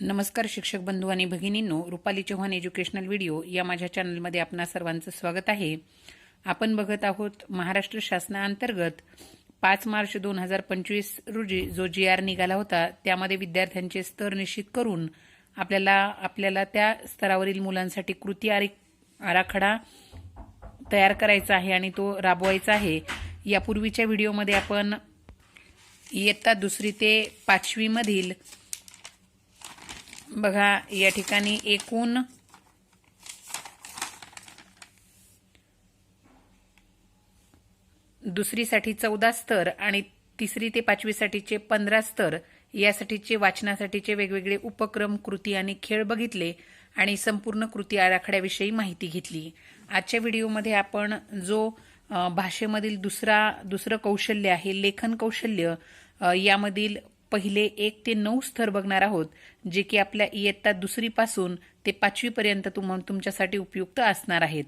नमस्कार शिक्षक बंधू आणि भगिनींनो रुपाली चव्हाण एज्युकेशनल व्हिडिओ या माझ्या चॅनलमध्ये आपणा सर्वांचं स्वागत आहे. आपण बघत आहोत महाराष्ट्र शासनाअंतर्गत पाच मार्च दोन हजार पंचवीस रोजी जो जी आर निघाला होता त्यामध्ये विद्यार्थ्यांचे स्तर निश्चित करून आपल्याला आपल्याला त्या स्तरावरील मुलांसाठी कृती आराखडा तयार करायचा आहे आणि तो राबवायचा आहे. यापूर्वीच्या व्हिडिओमध्ये आपण इयत्ता दुसरी ते पाचवीमधील बघा या ठिकाणी एकूण दुसरीसाठी चौदा स्तर आणि तिसरी ते पाचवीसाठीचे पंधरा स्तर. यासाठीचे वाचनासाठीचे वेगवेगळे उपक्रम कृती आणि खेळ बघितले आणि संपूर्ण कृती आराखड्याविषयी माहिती घेतली. आजच्या व्हिडिओमध्ये आपण जो भाषेमधील दुसरा दुसरं कौशल्य आहे लेखन कौशल्य यामधील पहिले एक ते नऊ स्तर बघणार आहोत जे की आपल्या इयत्ता दुसरीपासून ते पाचवीपर्यंत तुम तुमच्यासाठी उपयुक्त असणार आहेत.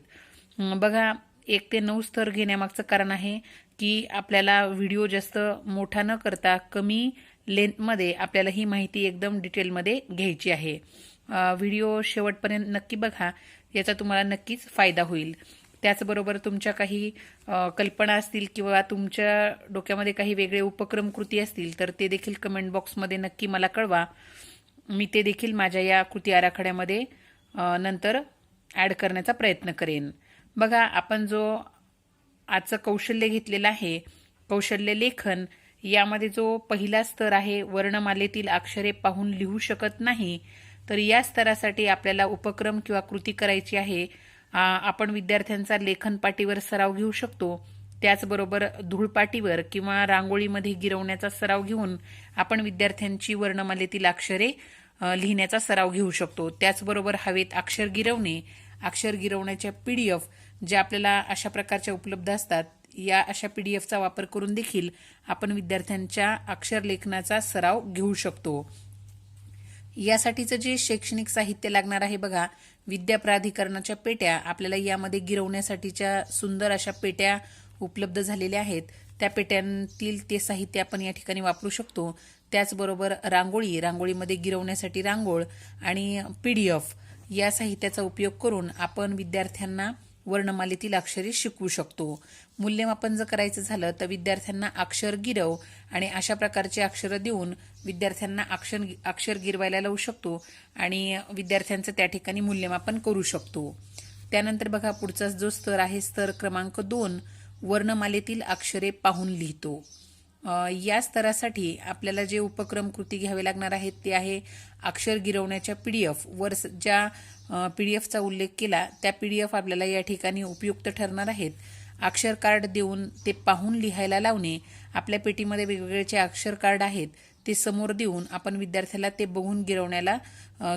बघा एक ते नऊ स्तर घेण्यामागचं कारण आहे की आपल्याला व्हिडिओ जास्त मोठा न करता कमी लेंथमध्ये आपल्याला ही माहिती एकदम डिटेलमध्ये घ्यायची आहे. व्हिडिओ शेवटपर्यंत नक्की बघा याचा तुम्हाला नक्कीच फायदा होईल. त्याचबरोबर तुमच्या काही कल्पना असतील किंवा तुमच्या डोक्यामध्ये काही वेगळे उपक्रम कृती असतील तर ते देखील कमेंट बॉक्समध्ये नक्की मला कळवा. मी ते देखील माझ्या या कृती आराखड्यामध्ये नंतर ॲड करण्याचा प्रयत्न करेन. बघा आपण जो आजचं कौशल्य घेतलेलं आहे कौशल्य लेखन यामध्ये जो पहिला स्तर आहे वर्णमालेतील अक्षरे पाहून लिहू शकत नाही तर या स्तरासाठी आपल्याला उपक्रम किंवा कृती करायची आहे आपण विद्यार्थ्यांचा लेखन पाटीवर सराव घेऊ शकतो. त्याचबरोबर धूळपाटीवर किंवा रांगोळीमध्ये गिरवण्याचा सराव घेऊन आपण विद्यार्थ्यांची वर्णमालेतील अक्षरे लिहिण्याचा सराव घेऊ शकतो. त्याचबरोबर हवेत अक्षर गिरवणे अक्षर गिरवण्याच्या पीडीएफ ज्या आपल्याला अशा प्रकारच्या उपलब्ध असतात या अशा पीडीएफचा वापर करून देखील आपण विद्यार्थ्यांच्या अक्षर लेखनाचा सराव घेऊ शकतो. यासाठीचं जे शैक्षणिक साहित्य लागणार आहे बघा विद्या प्राधिकरणाच्या पेट्या आपल्याला यामध्ये गिरवण्यासाठीच्या सुंदर अशा पेट्या उपलब्ध झालेल्या आहेत. त्या पेट्यांतील ते साहित्य आपण या ठिकाणी वापरू शकतो. त्याचबरोबर रांगोळी रांगोळीमध्ये गिरवण्यासाठी रांगोळ आणि पी डी एफ या साहित्याचा उपयोग करून आपण विद्यार्थ्यांना वर्णमालेतील अक्षरे शिकवू शकतो. मूल्यमापन जर करायचं झालं तर विद्यार्थ्यांना अक्षर गिरव आणि अशा प्रकारचे अक्षरं देऊन विद्यार्थ्यांना अक्षर अक्षर गिरवायला लावू शकतो आणि विद्यार्थ्यांचं त्या ठिकाणी मूल्यमापन करू शकतो. त्यानंतर बघा पुढचा जो स्तर आहे स्तर क्रमांक दोन वर्णमालेतील अक्षरे पाहून लिहितो. या स्तरासाठी आपल्याला जे उपक्रम कृती घ्यावे लागणार आहेत ते आहे अक्षर गिरवण्याच्या पी डी एफ. वर पी डी एफचा उल्लेख केला त्या पी डी एफ आपल्याला या ठिकाणी उपयुक्त ठरणार आहेत. अक्षर कार्ड देऊन ते पाहून लिहायला लावणे आपल्या पेटीमध्ये वेगवेगळेचे अक्षर कार्ड आहेत ते समोर देऊन आपण विद्यार्थ्याला ते बघून गिरवण्याला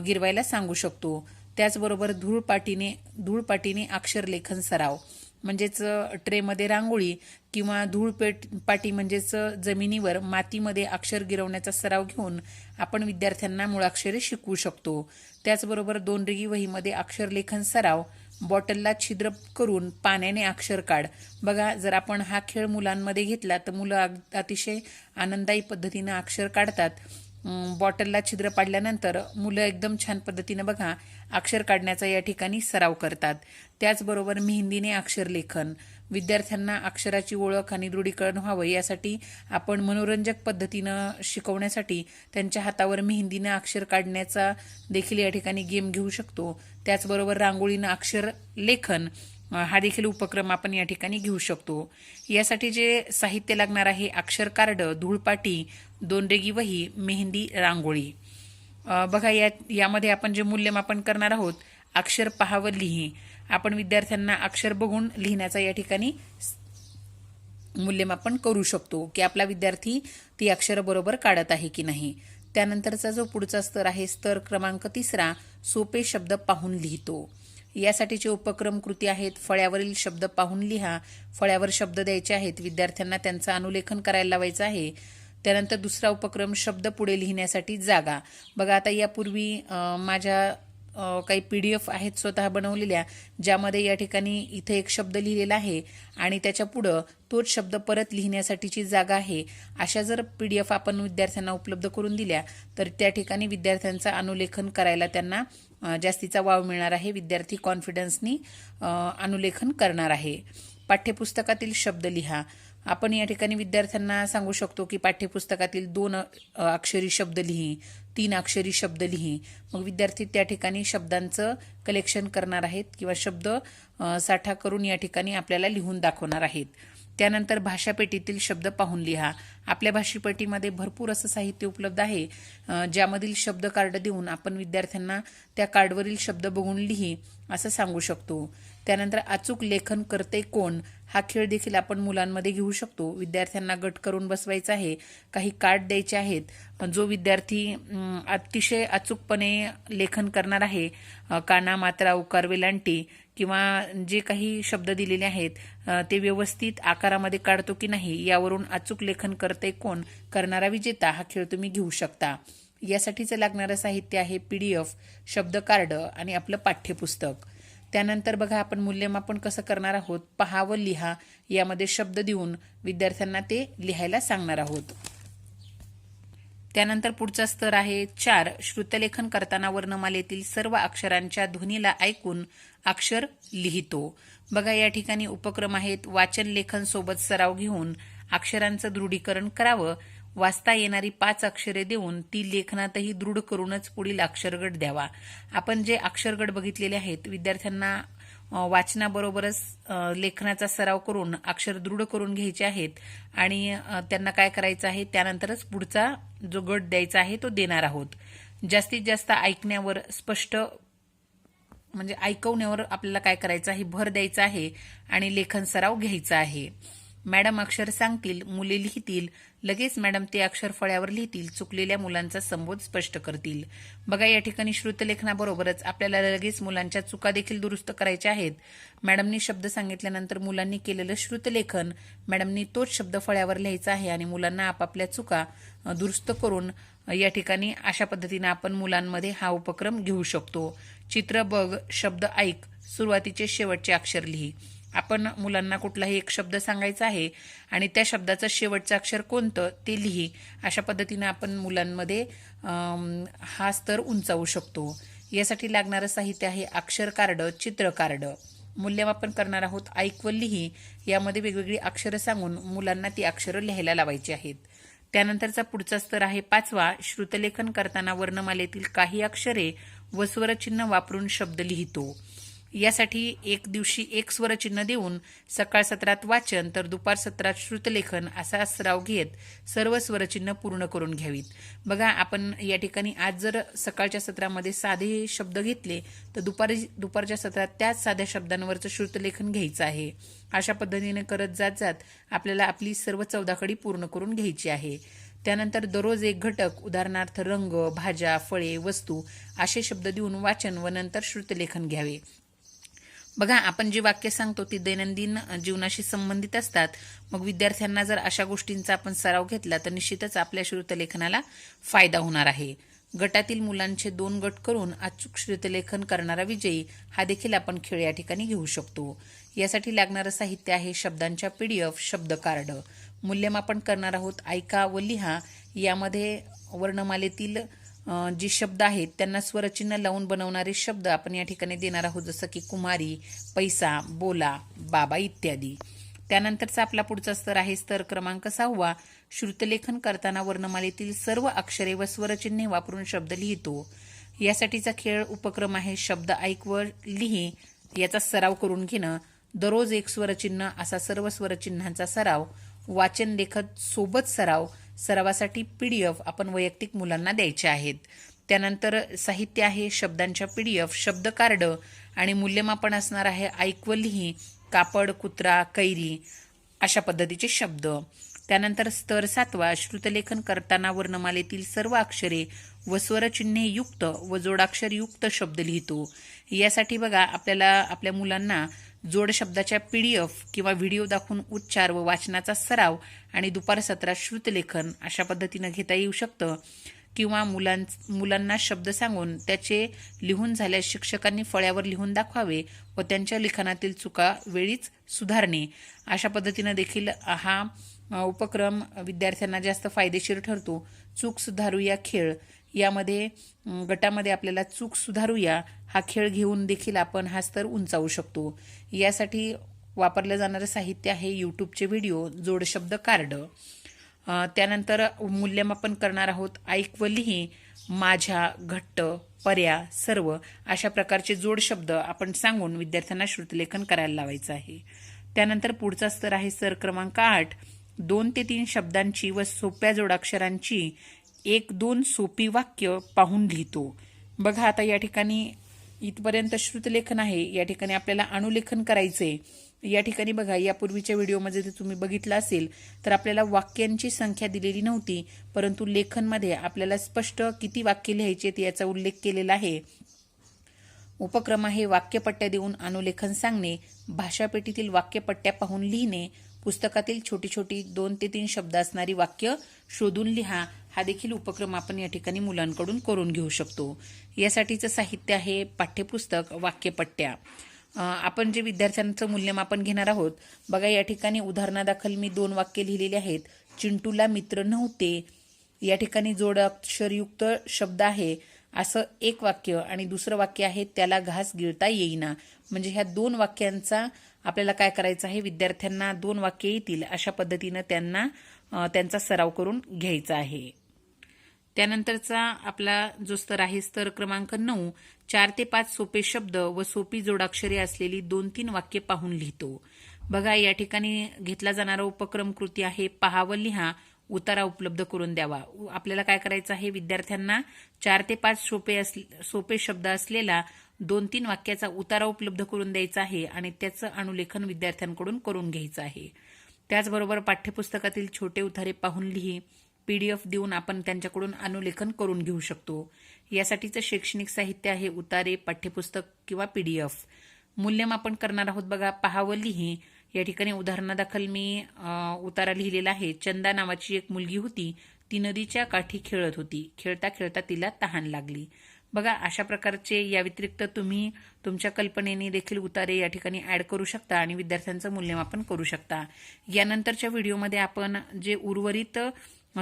गिरवायला सांगू शकतो. त्याचबरोबर धूळपाटीने धूळपाटीने अक्षर लेखन सराव म्हणजेच ट्रेमध्ये रांगोळी किंवा धूळपेट पाटी म्हणजेच जमिनीवर मातीमध्ये अक्षर गिरवण्याचा सराव घेऊन आपण विद्यार्थ्यांना मुळाक्षरे शिकवू शकतो. त्याचबरोबर दोन रिगी वहीमध्ये अक्षरलेखन सराव बॉटलला छिद्र करून पाण्याने अक्षर काढ. बघा जर आपण हा खेळ मुलांमध्ये घेतला तर मुलं अतिशय आनंदायी पद्धतीनं अक्षर काढतात. बॉटलला छिद्र पाडल्यानंतर मुलं एकदम छान पद्धतीनं बघा अक्षर काढण्याचा या ठिकाणी सराव करतात. त्याचबरोबर मेहंदीने अक्षरलेखन. विद्यार्थ्यांना अक्षराची ओळख आणि दृढीकरण व्हावं यासाठी आपण मनोरंजक पद्धतीनं शिकवण्यासाठी त्यांच्या हातावर मेहंदीनं अक्षर काढण्याचा देखील या ठिकाणी गेम घेऊ शकतो. त्याचबरोबर रांगोळीनं अक्षर लेखन हा देखील उपक्रम आपण या ठिकाणी घेऊ शकतो. यासाठी जे साहित्य लागणार आहे अक्षर कार्ड धूळपाटी दोनरेगी वही मेहंदी रांगोळी. बघा या यामध्ये आपण जे मूल्यमापन करणार आहोत अक्षर पहावं लिही. आपण विद्यार्थ्यांना अक्षर बघून लिहिण्याचा या ठिकाणी मूल्यमापन करू शकतो की आपला विद्यार्थी ती अक्षर बरोबर काढत आहे की नाही. त्यानंतरचा जो पुढचा स्तर आहे स्तर क्रमांक तिसरा सोपे शब्द पाहून लिहितो. यासाठीचे उपक्रम कृती आहेत. फळ्यावरील शब्द पाहून लिहा. फळ्यावर शब्द द्यायचे आहेत. विद्यार्थ्यांना त्यांचं अनुलेखन करायला लावायचं आहे. त्यानंतर दुसरा उपक्रम शब्द पुढे लिहिण्यासाठी जागा. बघा आता यापूर्वी माझ्या काही पी डी एफ आहेत स्वतः बनवलेल्या ज्यामध्ये या ठिकाणी इथे एक शब्द लिहिलेला आहे आणि त्याच्या पुढं तोच शब्द परत लिहिण्यासाठीची जागा आहे. अशा जर पी डी एफ आपण विद्यार्थ्यांना उपलब्ध करून दिल्या तर त्या ठिकाणी विद्यार्थ्यांचं अनुलेखन करायला त्यांना जास्तीचा वाव मिळणार आहे. विद्यार्थी कॉन्फिडन्सनी अनुलेखन करणार आहे. पाठ्यपुस्तकातील शब्द लिहा. आपण या ठिकाणी विद्यार्थ्यांना सांगू शकतो की पाठ्यपुस्तकातील दोन अक्षरी शब्द लिही तीन अक्षरी शब्द लिही. मग विद्यार्थी त्या ठिकाणी शब्दांचं कलेक्शन करणार आहेत किंवा शब्द साठा करून या ठिकाणी आपल्याला लिहून दाखवणार आहेत. त्यानंतर भाषापेटीतील शब्द पाहून लिहा. आपल्या भाषापेटीमध्ये भरपूर असं साहित्य उपलब्ध आहे. ज्यामधील शब्द कार्ड देऊन आपण विद्यार्थ्यांना त्या कार्डवरील शब्द बघून लिही असं सांगू शकतो. त्यानंतर अचूक लेखन करते कोण हा खेळ देखील आपण मुलांमध्ये घेऊ शकतो. विद्यार्थ्यांना गट करून बसवायचा आहे काही कार्ड द्यायचे आहेत. जो विद्यार्थी अतिशय अचूकपणे लेखन करणार आहे काना मात्रा उकार वेलांटी किंवा जे काही शब्द दिलेले आहेत ते व्यवस्थित आकारामध्ये काढतो की नाही यावरून अचूक लेखन करते कोण? करणारा विजेता हा खेळ तुम्ही घेऊ शकता. यासाठीचं लागणारं साहित्य आहे पी डी एफ शब्द कार्ड आणि आपलं पाठ्यपुस्तक. त्यानंतर बघा आपण मूल्यमापन कसं करणार आहोत? पहा व लिहा यामध्ये शब्द देऊन विद्यार्थ्यांना ते लिहायला सांगणार आहोत. त्यानंतर पुढचा स्तर आहे चार. श्रुतलेखन करताना वर्णमालेतील सर्व अक्षरांच्या ध्वनीला ऐकून अक्षर लिहितो. बघा या ठिकाणी उपक्रम आहेत. वाचन लेखन सोबत सराव घेऊन अक्षरांचं दृढीकरण करावं. वाचता येणारी पाच अक्षरे देऊन ती लेखनातही दृढ करूनच पुढील अक्षरगट द्यावा. आपण जे अक्षरगट बघितलेले आहेत विद्यार्थ्यांना वाचनाबरोबरच लेखनाचा सराव करून अक्षर दृढ करून घ्यायचे आहेत आणि त्यांना काय करायचं आहे त्यानंतरच पुढचा जो गट द्यायचा आहे तो देणार आहोत. जास्तीत जास्त ऐकण्यावर स्पष्ट म्हणजे ऐकवण्यावर आपल्याला काय करायचं आहे भर द्यायचा आहे आणि लेखन सराव घ्यायचा आहे. मॅडम अक्षर सांगतील मुले लिहितील लगेच मॅडम ते अक्षर फळ्यावर लिहितील चुकलेल्या मुलांचा संबोध स्पष्ट करतील. बघा या ठिकाणी श्रुतलेखनाबरोबरच आपल्याला लगेच मुलांच्या चुका देखील दुरुस्त करायच्या आहेत. मॅडमनी शब्द सांगितल्यानंतर मुलांनी केलेलं श्रुतलेखन मॅडमनी तोच शब्द फळ्यावर लिहायचा आहे आणि मुलांना आपापल्या चुका दुरुस्त करून या ठिकाणी अशा पद्धतीने आपण मुलांमध्ये हा उपक्रम घेऊ शकतो. चित्र बघ शब्द ऐक सुरुवातीचे शेवटचे अक्षर लिही. आपण मुलांना कुठलाही एक शब्द सांगायचा आहे आणि त्या शब्दाचं शेवटचं अक्षर कोणतं ते लिही. अशा पद्धतीनं आपण मुलांमध्ये हा स्तर उंचावू शकतो. यासाठी लागणारं साहित्य आहे अक्षर कार्ड चित्र कार्ड. मूल्यमापन करणार आहोत ऐक व लिही. यामध्ये वेगवेगळी अक्षरं सांगून मुलांना ती अक्षरं लिहायला लावायची आहेत. त्यानंतरचा पुढचा स्तर आहे पाचवा. श्रुतलेखन करताना वर्णमालेतील काही अक्षरे व स्वरचिन्ह वापरून शब्द लिहितो. यासाठी एक दिवशी एक स्वरचिन्ह देऊन सकाळ सत्रात वाचन तर दुपार सत्रात श्रुतलेखन असा सराव घेत सर्व स्वरचिन्ह पूर्ण करून घ्यावीत. बघा आपण या ठिकाणी आज जर सकाळच्या सत्रामध्ये साधे शब्द घेतले तर दुपारी दुपारच्या सत्रात त्याच साध्या शब्दांवरचं श्रुतलेखन घ्यायचं आहे. अशा पद्धतीने करत जात जात आपल्याला आपली सर्व चौदाकडी पूर्ण करून घ्यायची आहे. त्यानंतर दररोज एक घटक उदाहरणार्थ रंग भाज्या फळे वस्तू असे शब्द देऊन वाचन व नंतर श्रुतलेखन घ्यावे. बघा आपण जी वाक्य सांगतो ती दैनंदिन जीवनाशी संबंधित असतात. मग विद्यार्थ्यांना जर अशा गोष्टींचा आपण सराव घेतला तर निश्चितच आपल्या श्रुतलेखनाला फायदा होणार आहे. गटातील मुलांचे दोन गट करून अचूक श्रुतलेखन करणारा विजयी हा देखील आपण खेळ या ठिकाणी घेऊ शकतो. यासाठी लागणारं साहित्य आहे शब्दांच्या पीडीएफ शब्द कार्ड. मूल्यमापन करणार आहोत ऐका व लिहा. यामध्ये वर्णमालेतील जे शब्द आहेत त्यांना स्वरचिन्ह लावून बनवणारे शब्द आपण या ठिकाणी देणार आहोत जसं की कुमारी पैसा बोला बाबा इत्यादी. त्यानंतरचा आपला पुढचा स्तर आहे स्तर क्रमांक सहावा. श्रुतलेखन करताना वर्णमालेतील सर्व अक्षरे व स्वरचिन्हे वापरून शब्द लिहितो. यासाठीचा खेळ उपक्रम आहे शब्द ऐक व लिही याचा सराव करून घेणं. दररोज एक स्वरचिन्ह असा सर्व स्वरचिन्हांचा सराव. वाचन लेखत सोबत सराव. सरावासाठी पी डी एफ आपण वैयक्तिक मुलांना द्यायचे आहेत. त्यानंतर साहित्य आहे शब्दांच्या पी डी एफ शब्द कार्ड आणि मूल्यमापन असणार आहे ऐक लिही कापड कुत्रा कैरी अशा पद्धतीचे शब्द. त्यानंतर स्तर सातवा श्रुतलेखन करताना वर्णमालेतील सर्व अक्षरे व स्वरचिन्हे युक्त व जोडाक्षर युक्त शब्द लिहितो. यासाठी बघा आपल्याला आपल्या मुलांना जोडशब्दाच्या पी डी एफ किंवा व्हिडिओ दाखवून उच्चार व वाचनाचा सराव आणि दुपार सत्रात श्रुतलेखन अशा पद्धतीनं घेता येऊ शकतं. किंवा मुलां मुलांना शब्द सांगून त्याचे लिहून झाल्यास शिक्षकांनी फळ्यावर लिहून दाखवावे व त्यांच्या लिखाणातील चुका वेळीच सुधारणे. अशा पद्धतीनं देखील हा उपक्रम विद्यार्थ्यांना जास्त फायदेशीर ठरतो. चूक सुधारू या खेळ. यामध्ये गटामध्ये आपल्याला चूक सुधारूया हा खेळ घेऊन देखील आपण हा स्तर उंचावू शकतो. यासाठी वापरलं जाणारं साहित्य आहे यूट्यूबचे व्हिडिओ जोडशब्द कार्ड. त्यानंतर मूल्यमापन करणार आहोत ऐक व लिही माझ्या घट्ट पर्या सर्व अशा प्रकारचे जोडशब्द आपण सांगून विद्यार्थ्यांना श्रुतलेखन करायला लावायचं आहे. त्यानंतर पुढचा स्तर आहे सर क्रमांक आठ. दोन ते तीन शब्दांची व सोप्या जोडाक्षरांची एक दोन सोपी वाक्य पाहून लिहितो. बघा आता या ठिकाणी इथपर्यंत श्रुतलेखन आहे. या ठिकाणी आपल्याला अणुलेखन करायचंय. या ठिकाणी बघा यापूर्वीच्या व्हिडिओमध्ये जर तुम्ही बघितलं असेल तर आपल्याला वाक्यांची संख्या दिलेली नव्हती परंतु लेखनमध्ये आपल्याला स्पष्ट किती वाक्य लिहायचे याचा उल्लेख केलेला आहे. उपक्रम आहे वाक्यपट्ट्या देऊन अनुलेखन सांगणे भाषापेटीतील वाक्यपट्ट्या पाहून लिहिणे पुस्तकातील छोटी छोटी दोन ते तीन शब्द असणारी वाक्य शोधून लिहा. हा देखील उपक्रम आपण या ठिकाणी मुलांकडून करून घेऊ शकतो. यासाठीचं साहित्य आहे पाठ्यपुस्तक वाक्यपट्ट्या. आपण जे विद्यार्थ्यांचं मूल्यमापन घेणार आहोत बघा या ठिकाणी उदाहरणादाखल मी दोन वाक्य लिहिलेली आहेत. चिंटूला मित्र नव्हते. या ठिकाणी जोडाक्षरयुक्त शब्द आहे. असं एक वाक्य आणि दुसरं वाक्य आहे त्याला घास गिळता येईना. म्हणजे ह्या दोन वाक्यांचा आपल्याला काय करायचं आहे विद्यार्थ्यांना दोन वाक्य येतील अशा पद्धतीनं त्यांना त्यांचा सराव करून घ्यायचा आहे. त्यानंतरचा आपला जो स्तर आहे स्तर क्रमांक नऊ चार ते पाच सोपे शब्द व सोपी जोडाक्षरे असलेली दोन तीन वाक्य पाहून लिहितो. बघा या ठिकाणी घेतला जाणारा उपक्रम कृती आहे पहा व लिहा उतारा उपलब्ध करून द्यावा. उ- आपल्याला काय करायचं आहे? विद्यार्थ्यांना चार ते पाच सोपे अस सोपे शब्द असलेला दोन तीन वाक्याचा उतारा उपलब्ध करून द्यायचा आहे आणि त्याचं अनुलेखन विद्यार्थ्यांकडून करून घ्यायचं आहे. त्याचबरोबर पाठ्यपुस्तकातील छोटे उतारे पाहून लिही. पीडीएफ देऊन आपण त्यांच्याकडून अनुलेखन करून घेऊ शकतो. यासाठीचं शैक्षणिक साहित्य आहे उतारे पाठ्यपुस्तक किंवा पीडीएफ मूल्यमापन करणार आहोत बघा. पहावं लिही. या ठिकाणी उदाहरणादाखल मी उतारा लिहिलेला आहे. चंदा नावाची एक मुलगी होती. ती नदीच्या काठी खेळत होती. खेळता खेळता तिला तहान लागली. बघा अशा प्रकारचे या व्यतिरिक्त तुम्ही तुमच्या कल्पनेने देखील उतारे या ठिकाणी ऍड करू शकता आणि विद्यार्थ्यांचं मूल्यमापन करू शकता. यानंतरच्या व्हिडिओमध्ये आपण जे उर्वरित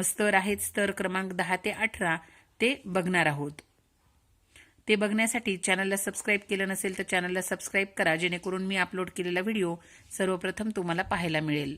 स्तर आहेत स्तर क्रमांक दहा ते अठरा ते बघणार आहोत. ते बघण्यासाठी चॅनलला सबस्क्राईब केलं नसेल तर चॅनलला सबस्क्राईब करा जेणेकरून मी अपलोड केलेला व्हिडिओ सर्वप्रथम तुम्हाला पाहायला मिळेल.